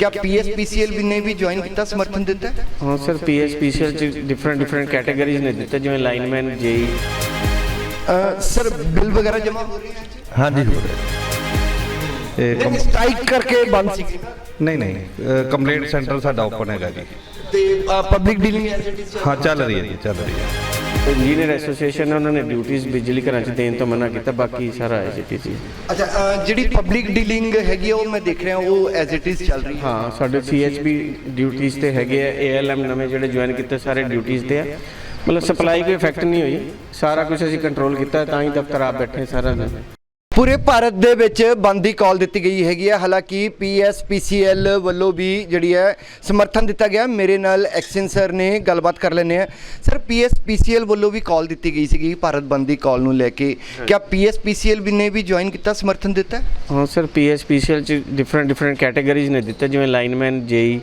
ਕਿਆ ਪੀਐਸਪੀਸੀਐਲ ਵੀ ਨੇ ਵੀ ਜੁਆਇਨ ਕੀਤਾ ਸਮਰਥਨ ਦਿੱਤਾ ਹੈ? ਹਾਂ ਸਰ ਪੀਐਸਪੀਸੀਐਲ ਚ ਡਿਫਰੈਂਟ ਡਿਫਰੈਂਟ ਕੈਟਾਗਰੀਜ਼ ਨੇ ਦਿੱਤੇ ਜਿਵੇਂ lineman JE uh, sir bill ਵਗੈਰਾ ਜਮ੍ਹਾਂ ਹੋ ਰਹੇ ਹੈ ਹਾਂਜੀ ਹੋ ਰਿਹਾ ਇਹ ਨਹੀਂ ਕੰਪ- ਸਟ੍ਰਾਈਕ ਕਰਕੇ ਬੰਦ ਸੀ ਨਹੀਂ ਨਹੀਂ ਕੰਪਲੇਂਟ ਸੈਂਟਰ ਸਾਡਾ ਓਪਨ ਹੈਗਾ ਜੀ ਤੇ public dealing as it is ਹਾਂ ਚੱਲ ਰਹੀ ਹੈ ਜੀ ਚੱਲ ਰਹੀ ਹੈ ਇੰਜੀਨੀਅਰ ਐਸੋਸੀਏਸ਼ਨ ਨੇ ਉਹਨਾਂ ਨੇ ਡਿਊਟੀਆਂ ਬਿਜਲੀ ਘਰਾਂ ਚ ਦੇਣ ਤੋਂ ਮਨਾ ਕੀਤਾ ਬਾਕੀ ਸਾਰਾ ਐਜੀਟੀ ਸੀ ਅੱਛਾ ਅ, ਜਿਹੜੀ ਪਬਲਿਕ ਡੀਲਿੰਗ ਹੈਗੀ ਆ, ਉਹ ਮੈਂ ਦੇਖ ਰਿਹਾ ਉਹ ਐਜ਼ ਇਟ ਇਜ਼ ਚੱਲ ਰਹੀ ਹੈ। ਹਾਂ ਸਾਡੇ ਸੀਐਚਬੀ ਡਿਊਟੀਆਂ ਤੇ ਹੈਗੇ ਆ ਏਐਲਐਮ ਨਵੇਂ ਜਿਹੜੇ ਜੁਆਇਨ ਕੀਤੇ ਸਾਰੇ ਡਿਊਟੀਆਂ ਤੇ ਆ। ਮਤਲਬ ਸਪਲਾਈ ਕੋਈ ਇਫੈਕਟ ਨਹੀਂ ਹੋਈ ਸਾਰਾ ਕੁਝ ਅਸੀਂ ਕੰਟਰੋਲ ਕੀਤਾ ਤਾਂ ਹੀ ਦਫ਼ਤਰ ਆਪ ਬੈਠੇ ਸਾਰਾ ਦਿਨ। ਪੂਰੇ ਭਾਰਤ ਦੇ ਵਿੱਚ ਬੰਦ ਦੀ ਕਾਲ ਦਿੱਤੀ ਗਈ ਹੈਗੀ ਹੈ ਹਾਲਾਂਕਿ ਪੀਐਸਪੀਸੀਐਲ ਵੱਲੋਂ ਵੀ ਜਿਹੜੀ ਹੈ ਸਮਰਥਨ ਦਿੱਤਾ ਗਿਆ। ਮੇਰੇ ਨਾਲ ਐਕਸ਼ਨ ਸਰ ਨੇ ਗੱਲਬਾਤ ਕਰ ਲੈਣੇ ਆ ਸਰ ਪੀਐਸਪੀਸੀਐਲ ਵੱਲੋਂ ਵੀ ਕਾਲ ਦਿੱਤੀ ਗਈ ਸੀਗੀ ਭਾਰਤ ਬੰਦ ਦੀ ਕਾਲ ਨੂੰ ਲੈ ਕੇ। ਕਿਆ ਪੀਐਸਪੀਸੀਐਲ ਵੀ ਨੇ ਵੀ ਜੁਆਇਨ ਕੀਤਾ ਸਮਰਥਨ ਦਿੱਤਾ? ਹੈ? ਹਾਂ ਸਰ ਪੀਐਸਪੀਸੀਐਲ ਚ ਡਿਫਰੈਂਟ ਡਿਫਰੈਂਟ ਕੈਟਾਗਰੀਜ਼ ਨੇ ਦਿੱਤੇ। ਜਿਵੇਂ ਲਾਈਨਮੈਨ ਜੇਈ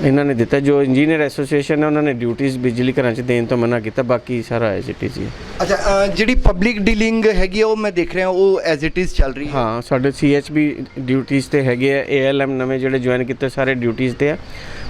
ਇਹਨਾਂ ਨੇ ਦਿੱਤਾ। ਜੋ ਇੰਜੀਨੀਅਰ ਐਸੋਸੀਏਸ਼ਨ ਨੇ ਉਹਨਾਂ ਨੇ ਡਿਊਟੀਆਂ ਬਿਜਲੀ ਘਰਾਂ ਚ ਦੇਣ ਤੋਂ ਮਨਾ ਕੀਤਾ। ਬਾਕੀ ਸਾਰਾ ਐਜੀਟੀ ਸੀ ਅੱਛਾ ਅ, ਜਿਹੜੀ ਪਬਲਿਕ ਡੀਲਿੰਗ ਹੈਗੀ ਆ, ਉਹ ਮੈਂ ਦੇਖ ਰਿਹਾ ਉਹ ਐਜ਼ ਇਟ ਇਜ਼ ਚੱਲ ਰਹੀ ਹੈ। ਹਾਂ ਸਾਡੇ ਸੀਐਚਬੀ ਡਿਊਟੀਆਂ ਤੇ ਹੈਗੇ ਆ ਏਐਲਐਮ ਨਵੇਂ ਜਿਹੜੇ ਜੁਆਇਨ ਕੀਤੇ ਸਾਰੇ ਡਿਊਟੀਆਂ ਤੇ ਆ।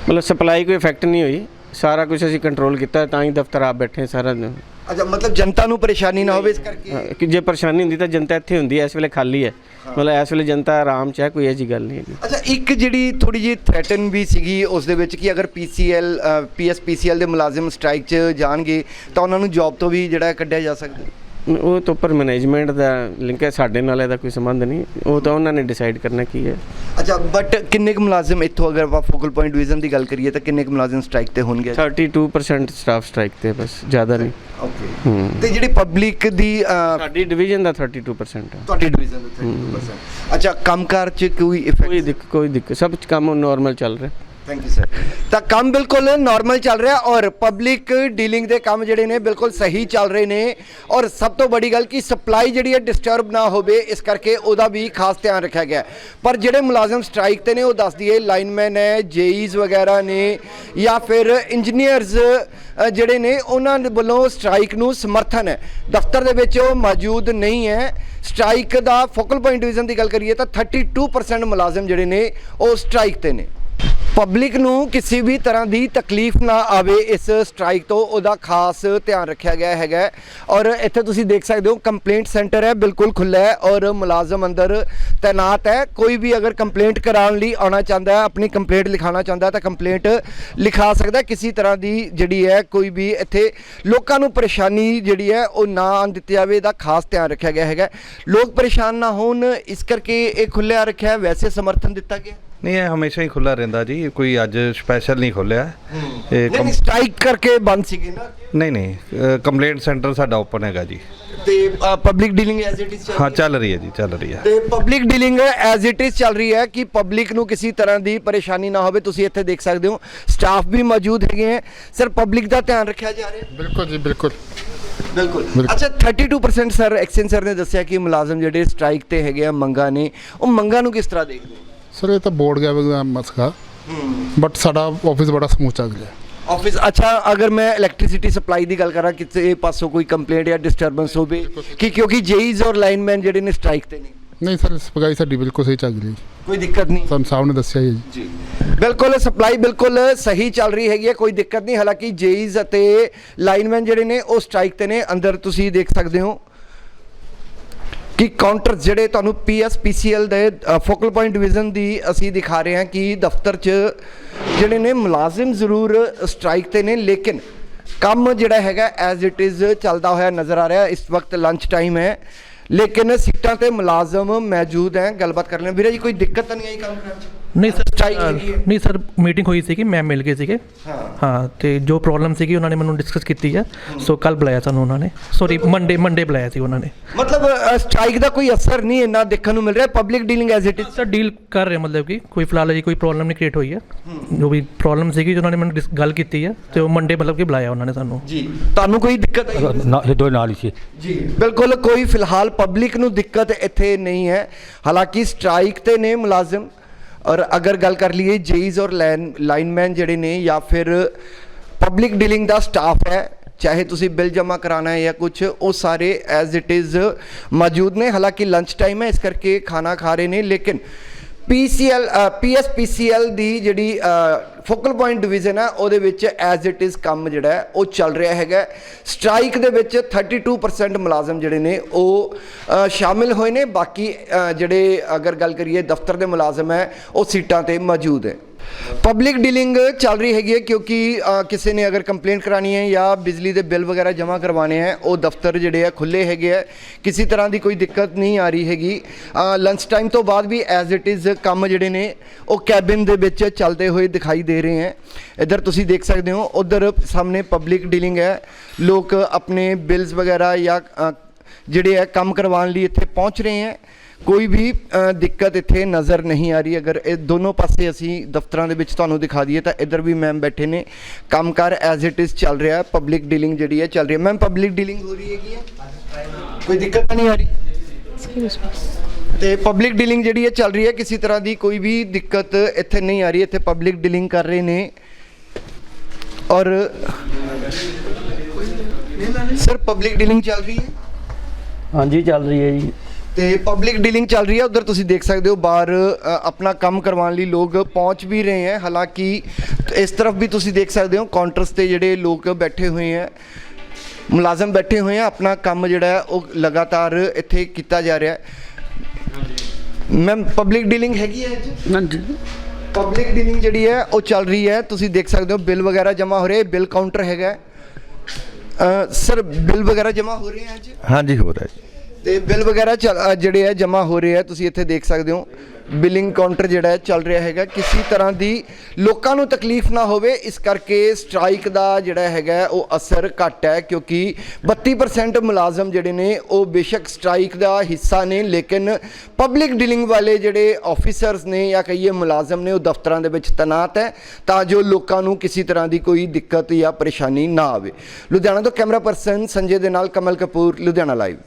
ਮਤਲਬ ਸਪਲਾਈ ਕੋਈ ਇਫੈਕਟ ਨਹੀਂ ਹੋਈ ਸਾਰਾ ਕੁਝ ਅਸੀਂ ਕੰਟਰੋਲ ਕੀਤਾ ਤਾਂ ਹੀ ਦਫ਼ਤਰ ਆਪ ਬੈਠੇ ਸਾਰਾ ਦਿਨ। ਅੱਛਾ ਮਤਲਬ ਜਨਤਾ ਨੂੰ ਪਰੇਸ਼ਾਨੀ ਨਾ ਹੋਵੇ ਇਸ ਕਰਕੇ? ਹਾਂ, ਕਿ ਜੇ ਪਰੇਸ਼ਾਨੀ ਹੁੰਦੀ ਤਾਂ ਜਨਤਾ ਇੱਥੇ ਹੁੰਦੀ ਐ ਇਸ ਵੇਲੇ ਖਾਲੀ ਹੈ। ਮਤਲਬ ਇਸ ਵੇਲੇ ਜਨਤਾ ਆਰਾਮ ਚ ਹੈ ਕੋਈ ਐਜੀ ਗੱਲ ਨਹੀਂ ਹੈਗੀ। ਅੱਛਾ ਇੱਕ ਜਿਹੜੀ ਥੋੜੀ ਜਿਹੀ ਥ੍ਰੈਟਨ ਵੀ ਸੀਗੀ ਉਸ ਦੇ ਵਿੱਚ ਕਿ ਅਗਰ ਪੀਸੀਐਲ ਪੀਐਸਪੀਸੀਐਲ ਦੇ ਮੁਲਾਜ਼ਮ ਸਟ੍ਰਾਈਕ 'ਚ ਜਾਣਗੇ ਤਾਂ ਉਹਨਾਂ ਨੂੰ ਜੌਬ ਤੋਂ ਵੀ ਜਿਹੜਾ ਕੱਢਿਆ ਜਾ ਸਕਦਾ। ਉਹ ਤਾਂ ਉੱਪਰ ਮੈਨੇਜਮੈਂਟ ਦਾ ਲਿੰਕ ਹੈ ਸਾਡੇ ਨਾਲ ਇਹਦਾ ਕੋਈ ਸੰਬੰਧ ਨਹੀਂ। ਉਹ ਤਾਂ ਉਹਨਾਂ ਨੇ ਡਿਸਾਈਡ ਕਰਨਾ ਕੀ ਹੈ। ਅੱਛਾ ਬਟ ਕਿੰਨੇ ਕੁ ਮੁਲਾਜ਼ਮ ਇੱਥੋਂ ਅਗਰ ਆਪਾਂ ਫੋਕਲ ਪੁਆਇੰਟ ਡਿਵੀਜ਼ਨ ਦੀ ਗੱਲ ਕਰੀਏ ਤਾਂ ਕਿੰਨੇ ਕੁ ਮੁਲਾਜ਼ਮ ਸਟ੍ਰਾਈਕ ਤੇ ਹੋਣਗੇ? 32% ਸਟਾਫ ਸਟ੍ਰਾਈਕ ਤੇ ਬਸ ਜ਼ਿਆਦਾ ਨਹੀਂ। ਓਕੇ ਤੇ ਜਿਹੜੀ ਪਬਲਿਕ ਦੀ ਸਾਡੀ ਡਿਵੀਜ਼ਨ ਦਾ 32% ਹੈ। ਤੁਹਾਡੀ ਡਿਵੀਜ਼ਨ ਦੇ 30% ਅੱਛਾ ਕੰਮਕਾਰ 'ਚ ਕੋਈ ਇਫੈਕਟ ਕੋਈ ਦਿੱਕ ਕੋਈ ਦਿੱਕ ਸਭ ਕੰਮ ਨਾਰਮਲ ਚੱਲ ਰਿਹਾ। ਥੈਂਕ ਯੂ ਸਰ ਤਾਂ ਕੰਮ ਬਿਲਕੁਲ ਨਾਰਮਲ ਚੱਲ ਰਿਹਾ ਔਰ ਪਬਲਿਕ ਡੀਲਿੰਗ ਦੇ ਕੰਮ ਜਿਹੜੇ ਨੇ ਬਿਲਕੁਲ ਸਹੀ ਚੱਲ ਰਹੇ ਨੇ ਔਰ ਸਭ ਤੋਂ ਵੱਡੀ ਗੱਲ ਕਿ ਸਪਲਾਈ ਜਿਹੜੀ ਹੈ ਡਿਸਟਰਬ ਨਾ ਹੋਵੇ, ਇਸ ਕਰਕੇ ਉਹਦਾ ਵੀ ਖਾਸ ਧਿਆਨ ਰੱਖਿਆ ਗਿਆ। ਪਰ ਜਿਹੜੇ ਮੁਲਾਜ਼ਮ ਸਟ੍ਰਾਈਕ ਤੇ ਨੇ, ਉਹ ਦੱਸ ਦਈਏ ਲਾਈਨਮੈਨ ਹੈ ਜੇਈਜ਼ ਵਗੈਰਾ ਨੇ ਜਾਂ ਫਿਰ ਇੰਜੀਨੀਅਰਸ ਜਿਹੜੇ ਨੇ, ਉਹਨਾਂ ਵੱਲੋਂ ਸਟ੍ਰਾਈਕ ਨੂੰ ਸਮਰਥਨ ਹੈ। ਦਫ਼ਤਰ ਦੇ ਵਿੱਚ ਉਹ ਮੌਜੂਦ ਨਹੀਂ ਹੈ। ਸਟ੍ਰਾਈਕ ਦਾ ਫੋਕਲ ਪੁਆਇੰਟ ਡਿਵੀਜ਼ਨ ਦੀ ਗੱਲ ਕਰੀਏ ਤਾਂ 32% ਮੁਲਾਜ਼ਮ ਜਿਹੜੇ ਨੇ, ਉਹ ਸਟ੍ਰਾਈਕ ਤੇ ਨੇ। ਪਬਲਿਕ ਨੂੰ ਕਿਸੇ ਵੀ ਤਰ੍ਹਾਂ ਦੀ ਤਕਲੀਫ ਨਾ ਆਵੇ, ਇਸ ਸਟ੍ਰਾਈਕ ਤੋਂ ਉਹਦਾ ਖਾਸ ਧਿਆਨ ਰੱਖਿਆ ਗਿਆ ਹੈਗਾ। ਔਰ ਇੱਥੇ ਤੁਸੀਂ ਦੇਖ ਸਕਦੇ ਹੋ, ਕੰਪਲੇਂਟ ਸੈਂਟਰ ਹੈ, ਬਿਲਕੁਲ ਖੁੱਲ੍ਹਾ ਹੈ ਔਰ ਮੁਲਾਜ਼ਮ ਅੰਦਰ ਤੈਨਾਤ ਹੈ। ਕੋਈ ਵੀ ਅਗਰ ਕੰਪਲੇਂਟ ਕਰਾਉਣ ਲਈ ਆਉਣਾ ਚਾਹੁੰਦਾ ਹੈ, ਆਪਣੀ ਕੰਪਲੇਂਟ ਲਿਖਾਉਣਾ ਚਾਹੁੰਦਾ ਹੈ, ਤਾਂ ਕੰਪਲੇਂਟ ਲਿਖਾ ਸਕਦਾ ਕਿਸੇ ਤਰ੍ਹਾਂ ਦੀ ਜਿਹੜੀ ਹੈ, ਕੋਈ ਵੀ ਇੱਥੇ ਲੋਕਾਂ ਨੂੰ ਪਰੇਸ਼ਾਨੀ ਜਿਹੜੀ ਹੈ, ਉਹ ਨਾ ਆਉਣ ਦਿੱਤੀ ਜਾਵੇ, ਇਹਦਾ ਖਾਸ ਧਿਆਨ ਰੱਖਿਆ ਗਿਆ ਹੈਗਾ। ਲੋਕ ਪਰੇਸ਼ਾਨ ਨਾ ਹੋਣ, ਇਸ ਕਰਕੇ ਇਹ ਖੁੱਲ੍ਹਾ ਰੱਖਿਆ ਵੈਸੇ ਸਮਰਥਨ ਦਿੱਤਾ ਗਿਆ। ਨਹੀਂ ਇਹ ਹਮੇਸ਼ਾ ਹੀ ਖੁੱਲਾ ਰਹਿੰਦਾ ਜੀ ਕੋਈ ਅੱਜ ਸਪੈਸ਼ਲ ਨਹੀਂ ਖੋਲਿਆ। ਇਹ ਨਹੀਂ ਕੰਪ- ਸਟ੍ਰਾਈਕ ਕਰਕੇ ਬੰਦ ਸੀਗੇ ਨਾ? ਨਹੀਂ ਨਹੀਂ ਕੰਪਲੇਂਟ ਸੈਂਟਰ ਸਾਡਾ ਓਪਨ ਹੈਗਾ ਜੀ। ਤੇ public dealing as it is ਹਾਂ ਚੱਲ ਰਹੀ ਹੈ ਜੀ ਚੱਲ ਰਹੀ ਹੈ। ਤੇ public dealing as it is ਚੱਲ ਰਹੀ ਹੈ ਕਿ ਪਬਲਿਕ ਨੂੰ ਕਿਸੇ ਤਰ੍ਹਾਂ ਦੀ ਪਰੇਸ਼ਾਨੀ ਨਾ ਹੋਵੇ ਤੁਸੀਂ ਇੱਥੇ ਦੇਖ ਸਕਦੇ ਹੋ। ਸਟਾਫ ਵੀ ਮੌਜੂਦ ਹੈਗੇ ਹੈ। ਸਰ ਪਬਲਿਕ ਦਾ ਧਿਆਨ ਰੱਖਿਆ ਜਾ ਰਿਹਾ ਬਿਲਕੁਲ ਜੀ ਬਿਲਕੁਲ। ਬਿਲਕੁਲ। ਅੱਛਾ 32% ਸਰ ਐਕਸ਼ਨ ਸਰ ਨੇ ਦੱਸਿਆ ਕਿ ਮੁਲਾਜ਼ਮ ਜਿਹੜੇ ਸਟ੍ਰਾਈਕ ਤੇ ਹੈਗੇ ਆ ਮੰਗਾਂ ਨੇ ਉਹ ਮੰਗਾਂ ਨੂੰ ਕਿਸ ਤਰ੍ਹਾਂ ਦੇਖਦੇ ਹੋ? ਸਰ ਇਹ ਤਾਂ ਬੋਰਡ ਗਿਆ ਦਾ ਮਸਲਾ ਬਟ ਸਾਡਾ ਆਫਿਸ ਬੜਾ ਚੱਲ ਰਿਹਾ। ਆਫਿਸ ਅੱਛਾ ਅਗਰ ਮੈਂ ਇਲੈਕਟ੍ਰਿਸਿਟੀ ਸਪਲਾਈ ਦੀ ਗੱਲ ਕਰਾਂ ਕਿਸੇ ਪਾਸੋਂ ਕੋਈ ਕੰਪਲੇਂਟ ਜਾਂ ਡਿਸਟਰਬੈਂਸ ਹੋਵੇ ਕਿ ਕਿਉਂਕਿ ਜੇਈਜ਼ ਔਰ ਲਾਈਨਮੈਨ ਜਿਹੜੇ ਨੇ ਸਟ੍ਰਾਈਕ ਤੇ ਨੇ। ਨਹੀਂ ਸਰ ਸਪਗਾਈ ਸਾਡੀ ਬਿਲਕੁਲ ਸਹੀ ਚੱਲ ਰਹੀ ਕੋਈ ਦਿੱਕਤ ਨਹੀਂ। ਤੁਹਾਨੂੰ ਸਾਹਿਬ ਨੇ ਦੱਸਿਆ ਹੀ ਹੈ ਜੀ। ਜੀ। ਬਿਲਕੁਲ ਸਪਲਾਈ ਬਿਲਕੁਲ ਸਹੀ ਚੱਲ ਰਹੀ ਹੈਗੀ ਹੈ ਕੋਈ ਦਿੱਕਤ ਨਹੀਂ। ਹਾਲਾਂਕਿ ਜੇਈਜ਼ ਅਤੇ ਲਾਈਨਮੈਨ ਜਿਹੜੇ ਨੇ ਉਹ ਸਟ੍ਰਾਈਕ ਤੇ ਨੇ। ਅੰਦਰ ਤੁਸੀਂ ਦੇਖ ਸਕਦੇ ਹੋ। ਕਿ ਕਾਊਂਟਰ ਜਿਹੜੇ ਤੁਹਾਨੂੰ ਪੀਐਸਪੀਸੀਐਲ ਦੇ ਫੋਕਲ ਪੁਆਇੰਟ ਡਿਵੀਜ਼ਨ ਦੀ ਅਸੀਂ ਦਿਖਾ ਰਹੇ ਹਾਂ ਕਿ ਦਫ਼ਤਰ 'ਚ ਜਿਹੜੇ ਨੇ ਮੁਲਾਜ਼ਮ ਜ਼ਰੂਰ ਸਟ੍ਰਾਈਕ ਤੇ ਨੇ, ਲੇਕਿਨ ਕੰਮ ਜਿਹੜਾ ਹੈਗਾ ਐਜ਼ ਇਟ ਇਜ਼ ਚੱਲਦਾ ਹੋਇਆ ਨਜ਼ਰ ਆ ਰਿਹਾ, ਇਸ ਵਕਤ ਲੰਚ ਟਾਈਮ ਹੈ। ਲੇਕਿਨ ਸੀਟਾਂ ਤੇ ਮੁਲਾਜ਼ਮ ਮੌਜੂਦ ਹੈ, ਗੱਲਬਾਤ ਕਰ ਲੈਣ ਵੀਰੇ ਜੀ, ਕੋਈ ਦਿੱਕਤ ਤਾਂ ਨਹੀਂ ਆਈ ਕੰਮ ਕਰਨ 'ਚ? ਨਹੀਂ ਸਰ। ਨਹੀਂ ਸਰ ਮੀਟਿੰਗ ਹੋਈ ਸੀਗੀ ਮੈਂ ਮਿਲ ਗਏ ਸੀਗੇ। ਹਾਂ। ਹਾਂ ਤੇ ਜੋ ਪ੍ਰੋਬਲਮ ਸੀਗੀ ਉਹਨਾਂ ਨੇ ਮੈਨੂੰ ਡਿਸਕਸ ਕੀਤੀ ਹੈ। ਸੋ ਕੱਲ ਬੁਲਾਇਆ ਸਾਨੂੰ ਉਹਨਾਂ ਨੇ। ਸੌਰੀ ਮੰਡੇ ਮੰਡੇ ਬੁਲਾਇਆ ਸੀ ਉਹਨਾਂ ਨੇ। ਮਤਲਬ ਸਟ੍ਰਾਈਕ ਦਾ ਕੋਈ ਅਸਰ ਨਹੀਂ ਇੰਨਾ ਦੇਖਣ ਨੂੰ ਮਿਲ ਰਿਹਾ public dealing as it is sir deal ਕਰ ਰਹੇ ਮਤਲਬ ਕਿ ਕੋਈ ਫਿਲਹਾਲ ਜੀ ਕੋਈ ਪ੍ਰੋਬਲਮ ਨਹੀਂ ਕ੍ਰੀਏਟ ਹੋਈ ਹੈ। ਜੋ ਵੀ ਪ੍ਰੋਬਲਮ ਸੀਗੀ ਉਹਨਾਂ ਨੇ ਮੈਨੂੰ ਡਿਸ- ਗੱਲ ਕੀਤੀ ਹੈ ਤੇ ਉਹ ਮੰਡੇ ਮਤਲਬ ਕਿ ਬੁਲਾਇਆ ਉਹਨਾਂ ਨੇ ਸਾਨੂੰ। ਜੀ। ਤੁਹਾਨੂੰ ਕੋਈ ਦਿੱਕਤ ਆਈ? ਨਾ ਇਹ ਦੋ ਨਾਲ ਹੀ ਸੀ। ਜੀ। ਬਿਲਕੁਲ ਕੋਈ ਫਿਲਹਾਲ ਪਬਲਿਕ ਨੂੰ ਦਿੱਕਤ ਇੱਥੇ ਨਹੀਂ ਹੈ। ਹਾਲਾਂਕਿ ਸਟ੍ਰਾਈਕ ਤੇ ਨੇ ਮੁਲਾਜ਼ਮ। ਔਰ ਅਗਰ ਗੱਲ ਕਰ ਲਈਏ ਜੇਈਜ਼ ਔਰ ਲਾਈਨ ਲਾਈਨਮੈਨ ਜਿਹੜੇ ਨੇ ਜਾਂ ਫਿਰ ਪਬਲਿਕ ਡੀਲਿੰਗ ਦਾ ਸਟਾਫ ਹੈ, ਚਾਹੇ ਤੁਸੀਂ ਬਿੱਲ ਜਮ੍ਹਾਂ ਕਰਾਣਾ ਹੈ ਜਾਂ ਕੁਝ ਉਹ ਸਾਰੇ ਐਜ਼ ਇਟ ਇਜ਼ ਮੌਜੂਦ ਨੇ। ਹਾਲਾਂਕਿ ਲੰਚ ਟਾਈਮ ਹੈ, ਇਸ ਕਰਕੇ ਖਾਣਾ ਖਾ ਰਹੇ ਨੇ, ਲੇਕਿਨ ਪੀਸੀਐਲ ਪੀਐਸਪੀਸੀਐਲ ਦੀ ਜਿਹੜੀ ਫੋਕਲ ਪੁਆਇੰਟ ਡਿਵੀਜ਼ਨ ਹੈ, ਉਹਦੇ ਵਿੱਚ ਐਜ਼ ਇਟ ਇਜ਼ ਕੰਮ ਜਿਹੜਾ ਉਹ ਚੱਲ ਰਿਹਾ ਹੈਗਾ ਸਟ੍ਰਾਈਕ ਦੇ ਵਿੱਚ 32% ਮੁਲਾਜ਼ਮ ਜਿਹੜੇ ਨੇ, ਉਹ ਸ਼ਾਮਿਲ ਹੋਏ ਨੇ। ਬਾਕੀ ਜਿਹੜੇ ਅਗਰ ਗੱਲ ਕਰੀਏ ਦਫ਼ਤਰ ਦੇ ਮੁਲਾਜ਼ਮ ਹੈ, ਉਹ ਸੀਟਾਂ ਤੇ ਮੌਜੂਦ ਹੈ। ਪਬਲਿਕ ਡੀਲਿੰਗ ਚੱਲ ਰਹੀ ਹੈਗੀ ਹੈ ਕਿਉਂਕਿ ਕਿਸੇ ਨੇ ਅਗਰ ਕੰਪਲੇਂਟ ਕਰਾਣੀ ਹੈ ਜਾਂ ਬਿਜਲੀ ਦੇ ਬਿੱਲ ਵਗੈਰਾ ਜਮ੍ਹਾਂ ਕਰਵਾਣੇ ਹੈ, ਉਹ ਦਫ਼ਤਰ ਜਿਹੜੇ ਆ ਖੁੱਲੇ ਹੈਗੇ ਆ ਕਿਸੇ ਤਰ੍ਹਾਂ ਦੀ ਕੋਈ ਦਿੱਕਤ ਨਹੀਂ ਆ ਰਹੀ ਹੈਗੀ। ਲੰਚ ਟਾਈਮ ਤੋਂ ਬਾਅਦ ਵੀ ਐਜ਼ ਇਟ ਇਜ਼ ਕੰਮ ਜਿਹੜੇ ਨੇ, ਉਹ ਕੈਬਿਨ ਦੇ ਵਿੱਚ ਚੱਲਦੇ ਹੋਏ ਦਿਖਾਈ ਦੇ ਰਹੇ ਹੈ। ਇੱਧਰ ਤੁਸੀਂ ਦੇਖ ਸਕਦੇ ਹੋ, ਉਧਰ ਸਾਹਮਣੇ ਪਬਲਿਕ ਡੀਲਿੰਗ ਹੈ। ਲੋਕ ਆਪਣੇ ਬਿਲਸ ਵਗੈਰਾ ਜਾਂ ਜਿਹੜੇ ਹੈ ਕੰਮ ਕਰਵਾਉਣ ਲਈ ਇੱਥੇ ਪਹੁੰਚ ਰਹੇ ਹੈ। ਕੋਈ ਵੀ ਦਿੱਕਤ ਇੱਥੇ ਨਜ਼ਰ ਨਹੀਂ ਆ ਰਹੀ। ਅਗਰ ਇਹ ਦੋਨੋਂ ਪਾਸੇ ਅਸੀਂ ਦਫ਼ਤਰਾਂ ਦੇ ਵਿੱਚ ਤੁਹਾਨੂੰ ਦਿਖਾ ਦਈਏ ਤਾਂ ਇੱਧਰ ਵੀ ਮੈਮ ਬੈਠੇ ਨੇ। ਕੰਮਕਾਰ ਐਜ਼ ਇਟ ਇਜ਼ ਚੱਲ ਰਿਹਾ ਪਬਲਿਕ ਡੀਲਿੰਗ ਜਿਹੜੀ ਹੈ ਚੱਲ ਰਹੀ ਹੈ। ਮੈਮ ਪਬਲਿਕ ਡੀਲਿੰਗ ਹੋ ਰਹੀ ਹੈਗੀ ਹੈ? ਕੋਈ ਦਿੱਕਤ ਤਾਂ ਨਹੀਂ ਆ ਰਹੀ? ਤੇ ਪਬਲਿਕ ਡੀਲਿੰਗ ਜਿਹੜੀ ਹੈ ਚੱਲ ਰਹੀ ਹੈ, ਕਿਸੇ ਤਰ੍ਹਾਂ ਦੀ ਕੋਈ ਵੀ ਦਿੱਕਤ ਇੱਥੇ ਨਹੀਂ ਆ ਰਹੀ। ਇੱਥੇ ਪਬਲਿਕ ਡੀਲਿੰਗ ਕਰ ਰਹੇ ਨੇ। ਔਰ ਸਰ ਪਬਲਿਕ ਡੀਲਿੰਗ ਚੱਲ ਰਹੀ ਹੈ? ਹਾਂਜੀ, ਚੱਲ ਰਹੀ ਹੈ ਜੀ। ਤੇ ਪਬਲਿਕ ਡੀਲਿੰਗ ਚੱਲ ਰਹੀ ਹੈ ਉਧਰ ਤੁਸੀਂ ਦੇਖ ਸਕਦੇ ਹੋ ਬਾਹਰ ਅ, ਆਪਣਾ ਕੰਮ ਕਰਵਾਉਣ ਲਈ ਲੋਕ ਪਹੁੰਚ ਵੀ ਰਹੇ ਹੈ। ਹਾਲਾਂਕਿ ਇਸ ਤਰਫ ਵੀ ਤੁਸੀਂ ਦੇਖ ਸਕਦੇ ਹੋ ਕਾਊਂਟਰਸ ਤੇ ਜਿਹੜੇ ਲੋਕ ਬੈਠੇ ਹੋਏ ਹੈ ਮੁਲਾਜ਼ਮ ਬੈਠੇ ਹੋਏ ਆ ਆਪਣਾ ਕੰਮ ਜਿਹੜਾ ਹੈ ਉਹ ਲਗਾਤਾਰ ਇੱਥੇ ਕੀਤਾ ਜਾ ਰਿਹਾ ਹੈ। ਮੈਮ ਪਬਲਿਕ ਡੀਲਿੰਗ ਹੈਗੀ ਹੈ ਅੱਜ ਹਾਂਜੀ। ਪਬਲਿਕ ਡੀਲਿੰਗ ਜਿਹੜੀ ਹੈ ਉਹ ਚੱਲ ਰਹੀ ਹੈ। ਤੁਸੀਂ ਦੇਖ ਸਕਦੇ ਹੋ ਬਿੱਲ ਵਗੈਰਾ ਜਮ੍ਹਾਂ ਹੋ ਰਹੇ ਬਿੱਲ ਕਾਊਂਟਰ ਹੈਗਾ ਸਰ ਬਿੱਲ ਵਗੈਰਾ ਜਮ੍ਹਾਂ ਹੋ ਰਹੇ ਹੈ ਅੱਜ? ਹਾਂਜੀ ਹੋ ਰਿਹਾ ਜੀ। ਤੇ ਬਿੱਲ ਵਗੈਰਾ ਚੱਲ- ਅ, ਜਿਹੜੇ ਆ ਜਮ੍ਹਾਂ ਹੋ ਰਹੇ ਆ ਤੁਸੀਂ ਇੱਥੇ ਦੇਖ ਸਕਦੇ ਹੋ। ਬਿਲਿੰਗ ਕਾਊਂਟਰ ਜਿਹੜਾ ਹੈ ਚੱਲ ਰਿਹਾ ਹੈਗਾ। ਕਿਸੇ ਤਰ੍ਹਾਂ ਦੀ ਲੋਕਾਂ ਨੂੰ ਤਕਲੀਫ ਨਾ ਹੋਵੇ ਇਸ ਕਰਕੇ ਸਟ੍ਰਾਈਕ ਦਾ ਜਿਹੜਾ ਹੈਗਾ ਉਹ ਅਸਰ ਘੱਟ ਹੈ ਕਿਉਂਕਿ 32% ਮੁਲਾਜ਼ਮ ਜਿਹੜੇ ਨੇ ਉਹ ਬੇਸ਼ੱਕ ਸਟ੍ਰਾਈਕ ਦਾ ਹਿੱਸਾ ਨੇ ਲੇਕਿਨ ਪਬਲਿਕ ਡੀਲਿੰਗ ਵਾਲੇ ਜਿਹੜੇ ਆਫੀਸਰਸ ਨੇ ਜਾਂ ਕਹੀਏ ਮੁਲਾਜ਼ਮ ਨੇ ਉਹ ਦਫ਼ਤਰਾਂ ਦੇ ਵਿੱਚ ਤੈਨਾਤ ਹੈ ਤਾਂ ਜੋ ਲੋਕਾਂ ਨੂੰ ਕਿਸੇ ਤਰ੍ਹਾਂ ਦੀ ਕੋਈ ਦਿੱਕਤ ਜਾਂ ਪਰੇਸ਼ਾਨੀ ਨਾ ਆਵੇ। ਲੁਧਿਆਣਾ ਤੋਂ ਕੈਮਰਾ ਪਰਸਨ ਸੰਜੇ ਦੇ ਨਾਲ ਕਮਲ ਕਪੂਰ ਲੁਧਿਆਣਾ ਲਾਈਵ।